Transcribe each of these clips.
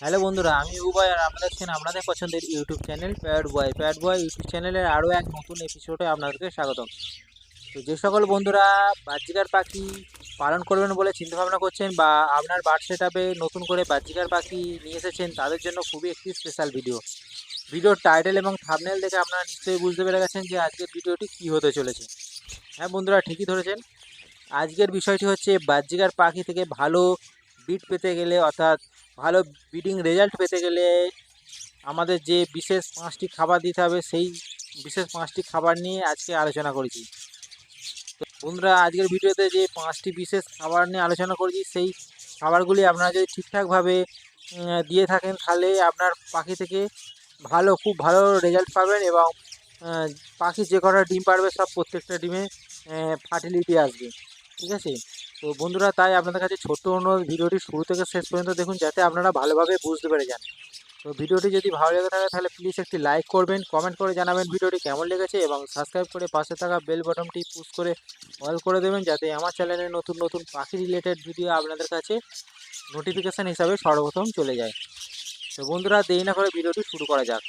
Hello বন্ধুরা, আমি উবয় আর আপনারা দেখছেন আপনাদের পছন্দের YouTube channel pad boy. Pad boy YouTube চ্যানেলের আরও এক নতুন এপিসোডে আপনাদেরকে স্বাগতম। তো যে সকল বন্ধুরা বাহ্যিকার পাখি পালন করবেন বলে চিন্তাভাবনা করছেন বা আপনার বার্ড সেট নতুন করে বাহ্যিকার পাখি নিয়ে এসেছেন, তাদের জন্য খুবই একটি স্পেশাল ভিডিও ভিডিওর টাইটেল এবং থাবনেল দেখে আপনারা নিশ্চয়ই বুঝতে পেরে গেছেন যে আজকের ভিডিওটি কী হতে চলেছে। হ্যাঁ বন্ধুরা, ঠিকই ধরেছেন। আজকের বিষয়টি হচ্ছে বাহ্যিকার পাখি থেকে ভালো বিট পেতে গেলে অর্থাৎ ভালো ব্রিডিং রেজাল্ট পেতে গেলে আমাদের যে বিশেষ পাঁচটি খাবার দিতে হবে, সেই বিশেষ পাঁচটি খাবার নিয়ে আজকে আলোচনা করেছি। তো বন্ধুরা, আজকের ভিডিওতে যে পাঁচটি বিশেষ খাবার নিয়ে আলোচনা করেছি, সেই খাবারগুলি আপনারা যদি ঠিকঠাকভাবে দিয়ে থাকেন, তাহলে আপনার পাখি থেকে ভালো, খুব ভালো রেজাল্ট পাবেন এবং পাখি যে কটা ডিম পারবে, সব প্রত্যেকটা ডিমে ফার্টিলিটি আসবে। ঠিক আছে? তো বন্ধুরা, তাই আপনাদের কাছে ছোট্ট অনুরোধ, ভিডিওটি শুরু থেকে শেষ পর্যন্ত দেখুন যাতে আপনারা ভালোভাবে বুঝতে পেরে যান। তো ভিডিওটি যদি ভালো লেগে থাকে, তাহলে প্লিজ একটি লাইক করবেন কমেন্ট করে জানাবেন ভিডিওটি কেমন লেগেছে এবং সাবস্ক্রাইব করে পাশে থাকা বেল বটনটি পুশ করে অল করে দেবেন যাতে আমার চ্যানেলে নতুন নতুন পাখি রিলেটেড ভিডিও আপনাদের কাছে নোটিফিকেশান হিসাবে সর্বপ্রথম চলে যায়। তো বন্ধুরা, দেরি না করে ভিডিওটি শুরু করা যাক।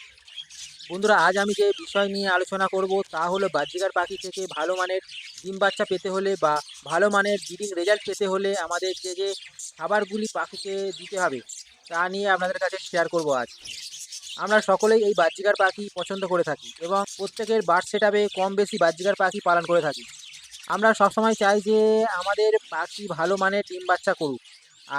বন্ধুরা, আজ আমি যে বিষয় নিয়ে আলোচনা করব তা হলো বাহ্যিকার পাখি থেকে ভালো মানের ডিম বাচ্চা পেতে হলে বা ভালো মানের ব্রিডিং রেজাল্ট পেতে হলে আমাদের যে যে খাবারগুলি পাখিকে দিতে হবে তা নিয়ে আপনাদের কাছে শেয়ার করব আজ। আমরা সকলেই এই বাহ্যিকার পাখি পছন্দ করে থাকি এবং প্রত্যেকের বার্ড সেট কম বেশি বাহ্যিকার পাখি পালন করে থাকি। আমরা সবসময় চাই যে আমাদের পাখি ভালো মানের ডিম বাচ্চা করুক।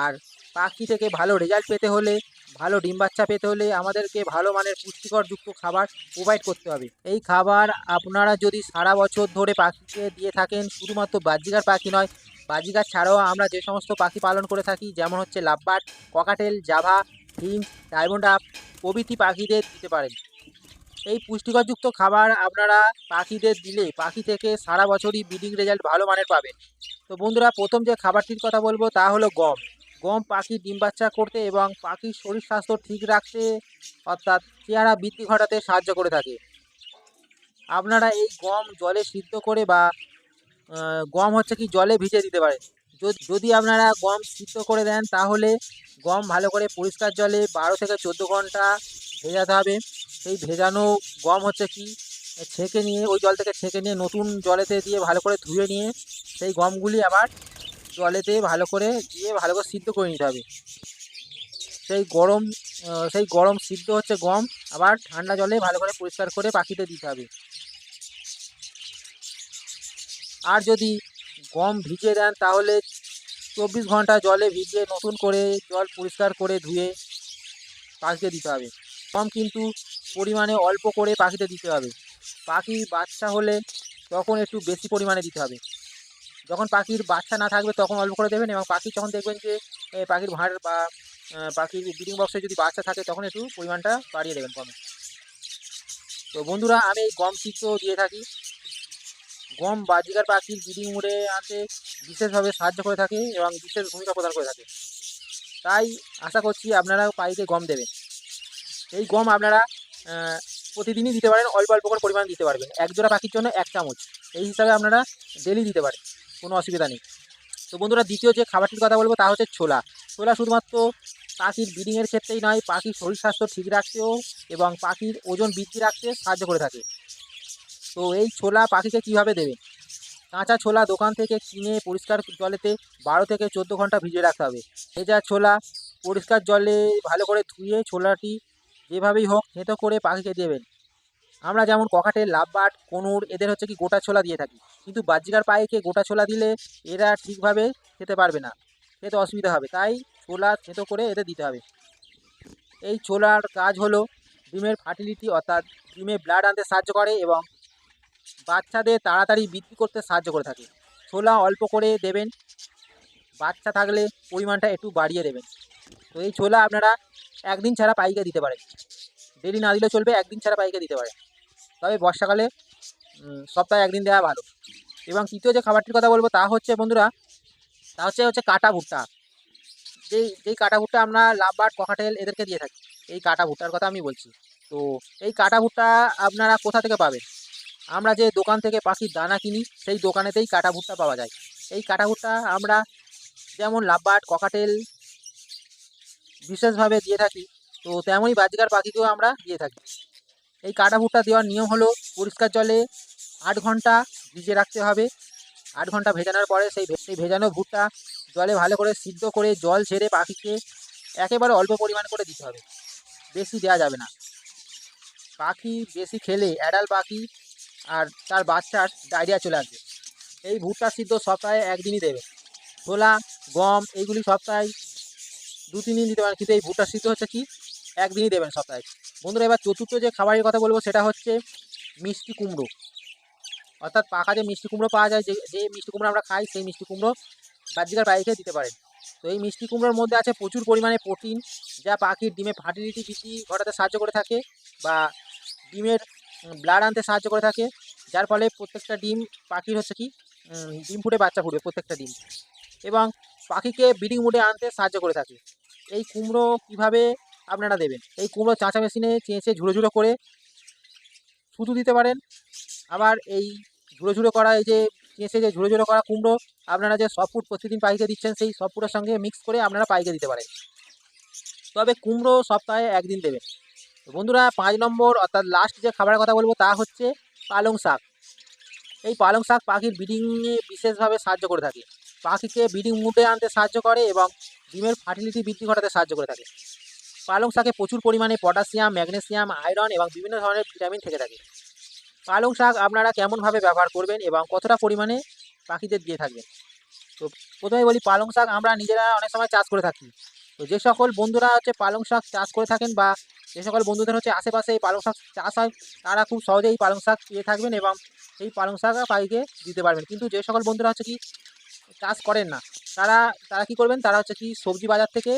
আর পাখি থেকে ভালো রেজাল্ট পেতে হলে ভালো ডিম বাচ্চা পেতে হলে আমাদেরকে ভালো মানের পুষ্টিকরযুক্ত খাবার প্রোভাইড করতে হবে। এই খাবার আপনারা যদি সারা বছর ধরে পাখিকে দিয়ে থাকেন, শুধুমাত্র বাহ্যিকার পাখি নয়, বাজিগার ছাড়াও আমরা যে সমস্ত পাখি পালন করে থাকি, যেমন হচ্ছে লাভবার্ড, ককাটেল, জাভা, হিম, ডায়মন্ড আপ প্রভৃতি পাখিদের দিতে পারেন। এই পুষ্টিকরযুক্ত খাবার আপনারা পাখিদের দিলে পাখি থেকে সারা বছরই ব্রিডিং রেজাল্ট ভালো মানের পাবেন। তো বন্ধুরা, প্রথম যে খাবারটির কথা বলব তা হলো গম। গম পাখি ডিম বাচ্চা করতে এবং পাখির শরীর স্বাস্থ্য ঠিক রাখতে, অর্থাৎ চেহারা বৃদ্ধি ঘটাতে সাহায্য করে থাকে। আপনারা এই গম জলে সিদ্ধ করে বা গম হচ্ছে কি জলে ভিজে দিতে যদি যদি আপনারা গম সিদ্ধ করে দেন, তাহলে গম ভালো করে পরিষ্কার জলে বারো থেকে চোদ্দ ঘণ্টা ভেজাতে হবে। সেই ভেজানো গম হচ্ছে কি, ছেঁকে নিয়ে, ওই জল থেকে ছেঁকে নিয়ে নতুন জলেতে দিয়ে ভালো করে ধুয়ে নিয়ে সেই গমগুলি আবার জলেতে ভালো করে দিয়ে ভালো করে সিদ্ধ করে নিতে হবে। সেই গরম সেই গরম সিদ্ধ হচ্ছে গম, আবার ঠান্ডা জলে ভালো করে পরিষ্কার করে পাখিতে দিতে হবে। আর যদি গম ভিজিয়ে দেন, তাহলে চব্বিশ ঘণ্টা জলে ভিজিয়ে নতুন করে জল পরিষ্কার করে ধুয়ে পাখিতে দিতে হবে। গম কিন্তু পরিমাণে অল্প করে পাখিতে দিতে হবে। পাখি বাচ্চা হলে তখন একটু বেশি পরিমাণে দিতে হবে। যখন পাখির বাচ্চা না থাকবে তখন অল্প করে দেবেন এবং পাখি যখন দেখবেন যে পাখির ভাঁড় বা পাখির ব্রিডিং বক্সে যদি বাচ্চা থাকে তখন একটু পরিমাণটা বাড়িয়ে দেবেন কমে। তো বন্ধুরা, আমি গম সিদ্ধ দিয়ে থাকি। গম বাজিকার পাখির ব্রিডিং মোড়ে আনতে বিশেষভাবে সাহায্য করে থাকে এবং বিশেষ ভূমিকা প্রদান করে থাকে। তাই আশা করছি আপনারা পাখিকে গম দেবেন। এই গম আপনারা প্রতিদিনই দিতে পারেন, অল্প অল্প করে পরিমাণ দিতে পারবেন। এক জোড়া পাখির জন্য এক চামচ। এই হিসাবে আপনারা ডেলি দিতে পারেন। কোনো অসুবিধা নেই। তো বন্ধুরা, দ্বিতীয় যে খাবারটির কথা বলব তা হচ্ছে ছোলা। ছোলা শুধুমাত্র পাখির ব্রিডিংয়ের ক্ষেত্রেই নয়, পাখির শরীর স্বাস্থ্য ঠিক রাখতেও এবং পাখির ওজন বৃদ্ধি রাখতে সাহায্য করে থাকে। তো এই ছোলা পাখিকে কীভাবে দেবেন কাঁচা ছোলা দোকান থেকে কিনে পরিষ্কার জলেতে বারো থেকে চোদ্দ ঘণ্টা ভিজিয়ে রাখতে হবে। ভেজা ছোলা পরিষ্কার জলে ভালো করে ধুয়ে ছোলাটি যেভাবেই হোক থেঁতো করে পাখিকে দেবেন। আমরা যেমন ককাটের লাভবাট, কনুর, এদের হচ্ছে কি গোটা ছোলা দিয়ে থাকি। কিন্তু বাহ্যিকার খেয়ে গোটা ছোলা দিলে এরা ঠিকভাবে খেতে পারবে না। খেতে অসুবিধা হবে। তাই ছোলা থেঁতো করে এদের দিতে হবে। এই ছোলার কাজ হলো ডিমের ফার্টিলিটি, অর্থাৎ ডিমে ব্লাড আনতে সাহায্য করে এবং বাচ্চাদের তাড়াতাড়ি বৃদ্ধি করতে সাহায্য করে থাকে। ছোলা অল্প করে দেবেন, বাচ্চা থাকলে পরিমাণটা একটু বাড়িয়ে দেবেন। তো এই ছোলা আপনারা একদিন ছাড়া পাইকে দিতে পারেন। ডেলি না দিলেও চলবে, একদিন ছাড়া পাইকে দিতে পারেন। তবে বর্ষাকালে সপ্তাহে একদিন দেওয়া ভালো। এবং তৃতীয় যে খাবারটির কথা বলব তা হচ্ছে বন্ধুরা, তা হচ্ছে হচ্ছে কাটা ভুট্টা। যেই যেই কাটা ভুট্টা আমরা লাভবার্ড ককাটেল এদেরকে দিয়ে থাকি, এই কাটা ভুট্টার কথা আমি বলছি। তো এই কাটা ভুট্টা আপনারা কোথা থেকে পাবেন? আমরা যে দোকান থেকে পাখির দানা কিনি, সেই দোকানেতেই কাটা ভুট্টা পাওয়া যায়। এই কাটা ভুট্টা আমরা যেমন লাভবার্ড ককাটেল বিশেষভাবে দিয়ে থাকি, তো তেমনই বাজিকার পাখিকেও আমরা দিয়ে থাকি। এই কাটা ভুট্টা দেওয়ার নিয়ম হলো পরিষ্কার জলে আট ঘণ্টা ভিজিয়ে রাখতে হবে। আট ঘণ্টা ভেজানোর পরে সেই সেই ভেজানো ভুট্টা জলে ভালো করে সিদ্ধ করে জল ছেড়ে পাখিকে একেবারে অল্প পরিমাণ করে দিতে হবে। বেশি দেওয়া যাবে না। পাখি বেশি খেলে অ্যাডাল পাখি আর তার বাচ্চার ডায়রিয়া চলে আসবে। এই ভুট্টা সিদ্ধ সপ্তাহে একদিনই দেবে। ছোলা, গম এইগুলি সপ্তাহে দু তিন দিন দিতে পারেন। কিন্তু এই ভুট্টা সিদ্ধ হচ্ছে কি? একদিনই দেবেন সপ্তাহে। বন্ধুরা, এবার চতুর্থ যে খাবারের কথা বলব, সেটা হচ্ছে মিষ্টি কুমড়ো। অর্থাৎ পাকা যে মিষ্টি কুমড়ো পাওয়া যায়, যে যে মিষ্টি কুমড়ো আমরা খাই, সেই মিষ্টি কুমড়ো বাহ্যিকার পাখিকে দিতে পারেন। তো এই মিষ্টি কুমড়োর মধ্যে আছে প্রচুর পরিমাণে প্রোটিন, যা পাখির ডিমে ফার্টিলিটি বৃদ্ধি ঘটাতে সাহায্য করে থাকে বা ডিমের ব্লাড আনতে সাহায্য করে থাকে। যার ফলে প্রত্যেকটা ডিম পাখির হচ্ছে কি ডিম ফুটে, বাচ্চা ফুটবে প্রত্যেকটা ডিম। এবং পাখিকে ব্রিডিং মুডে আনতে সাহায্য করে থাকে। এই কুমড়ো কীভাবে আপনারা দেবেন। এই কুমড়ো চাঁচা মেশিনে চেঁচে ঝুড়ো ঝুড়ো করে শুধু দিতে পারেন। আবার এই ঝুড়ো ঝুড়ো করা এই যে চেঁচে যে ঝুড়ো ঝুড়ো করা কুমড়ো, আপনারা যে সব ফুড প্রতিদিন পাইকে দিচ্ছেন, সেই সব ফুডের সঙ্গে মিক্স করে আপনারা পাইকে দিতে পারেন। তবে কুমড়ো সপ্তাহে একদিন দেবেন। বন্ধুরা, পাঁচ নম্বর অর্থাৎ লাস্ট যে খাবারের কথা বলব, তা হচ্ছে পালং শাক। এই পালং শাক পাখির ব্রিডিংয়ে বিশেষভাবে সাহায্য করে থাকে। পাখিকে ব্রিডিং মুডে আনতে সাহায্য করে এবং ডিমের ফার্টিলিটি বৃদ্ধি ঘটাতে সাহায্য করে থাকে। পালং শাকে প্রচুর পরিমাণে পটাশিয়াম, ম্যাগনেসিয়াম, আয়রন এবং বিভিন্ন ধরনের ভিটামিন থেকে থাকে। পালং শাক আপনারা কেমনভাবে ব্যবহার করবেন এবং কতটা পরিমাণে পাখিদের দিয়ে থাকবেন তো প্রথমে বলি, পালং শাক আমরা নিজেরা অনেক সময় চাষ করে থাকি। তো যে সকল বন্ধুরা হচ্ছে পালং শাক চাষ করে থাকেন বা যে সকল বন্ধুদের হচ্ছে আশেপাশে এই পালং শাক চাষ হয়, তারা খুব সহজেই পালং শাক পেয়ে থাকবেন এবং সেই পালং শাক পাখিকে দিতে পারবেন। কিন্তু যে সকল বন্ধুরা হচ্ছে কি চাষ করেন না, তারা তারা কি করবেন? তারা হচ্ছে কি সবজি বাজার থেকে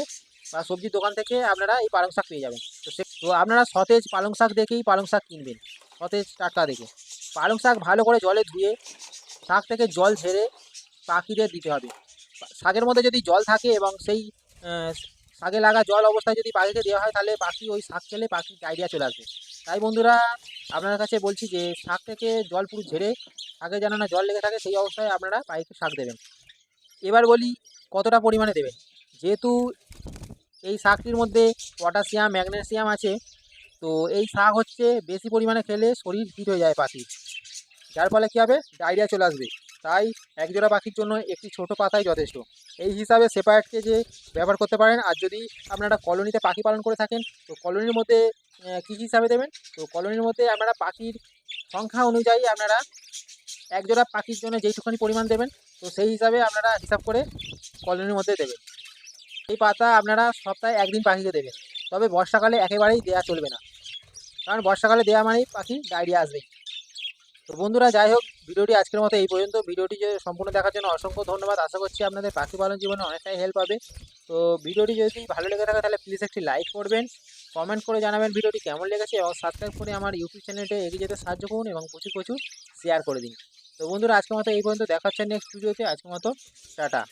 সবজির দোকান থেকে আপনারা এই পালং শাক পেয়ে যাবেন। তো সে তো আপনারা সতেজ পালং শাক দেখেই পালং শাক কিনবেন। সতেজ টাটকা দেখে। পালং শাক ভালো করে জলে ধুয়ে, শাক থেকে জল ঝেড়ে পাখিদের দিতে হবে। শাকের মধ্যে যদি জল থাকে এবং সেই শাকে লাগা জল অবস্থায় যদি পাখিকে দেওয়া হয়, তাহলে পাখি ওই শাক খেলে পাখির ডায়রিয়া চলে আসবে। তাই বন্ধুরা আপনার কাছে বলছি যে, শাক থেকে জল পুরো ঝেড়ে শাকে যেন না জল লেগে থাকে, সেই অবস্থায় আপনারা পাখিকে শাক দেবেন। এবার বলি কতটা পরিমাণে দেবেন? যেহেতু এই শাকটির মধ্যে পটাশিয়াম, ম্যাগনেসিয়াম আছে। তো এই শাক হচ্ছে বেশি পরিমাণে খেলে শরীর হিট হয়ে যায় পাখির যার ফলে কী হবে? ডায়রিয়া চলে আসবে। তাই একজোড়া পাখির জন্য একটি ছোট পাতাই যথেষ্ট। এই হিসাবে সেপারেটকে যে ব্যবহার করতে পারেন, আর যদি আপনারা কলোনিতে পাখি পালন করে থাকেন, তো কলোনির মধ্যে কী হিসাবে দেবেন? তো কলোনির মধ্যে আপনারা পাখির সংখ্যা অনুযায়ী আপনারা একজোড়া পাখির জন্য যেইটুখানি পরিমাণ দেবেন, তো সেই হিসাবে আপনারা হিসাব করে কলোনির মধ্যে দেবেন। এই পাতা আপনারা সপ্তাহে একদিন পাখিকে দেবেন। তবে বর্ষাকালে একেবারেই দেওয়া চলবে না। কারণ বর্ষাকালে দেওয়া মানেই পাখি ডায়রিয়া আসবে। তো বন্ধুরা, যাই হোক, ভিডিওটি আজকের মতো এই পর্যন্ত। ভিডিওটি যে সম্পূর্ণ দেখার জন্য অসংখ্য ধন্যবাদ। আশা করছি আপনাদের পাখি পালন জীবনে অনেকটাই হেল্প হবে তো ভিডিওটি যদি ভালো লেগে থাকে, তাহলে প্লিজ একটি লাইক করবেন। কমেন্ট করে জানাবেন ভিডিওটি কেমন লেগেছে এবং সাবস্ক্রাইব করে আমার ইউটিউব চ্যানেলটা এগিয়ে যেতে সাহায্য করুন এবং প্রচুর প্রচুর শেয়ার করে দিন। তো বন্ধুরা, আজকের মতো এই পর্যন্ত। দেখা হচ্ছে নেক্সট ভিডিওতে আজকের মতো, টাটা।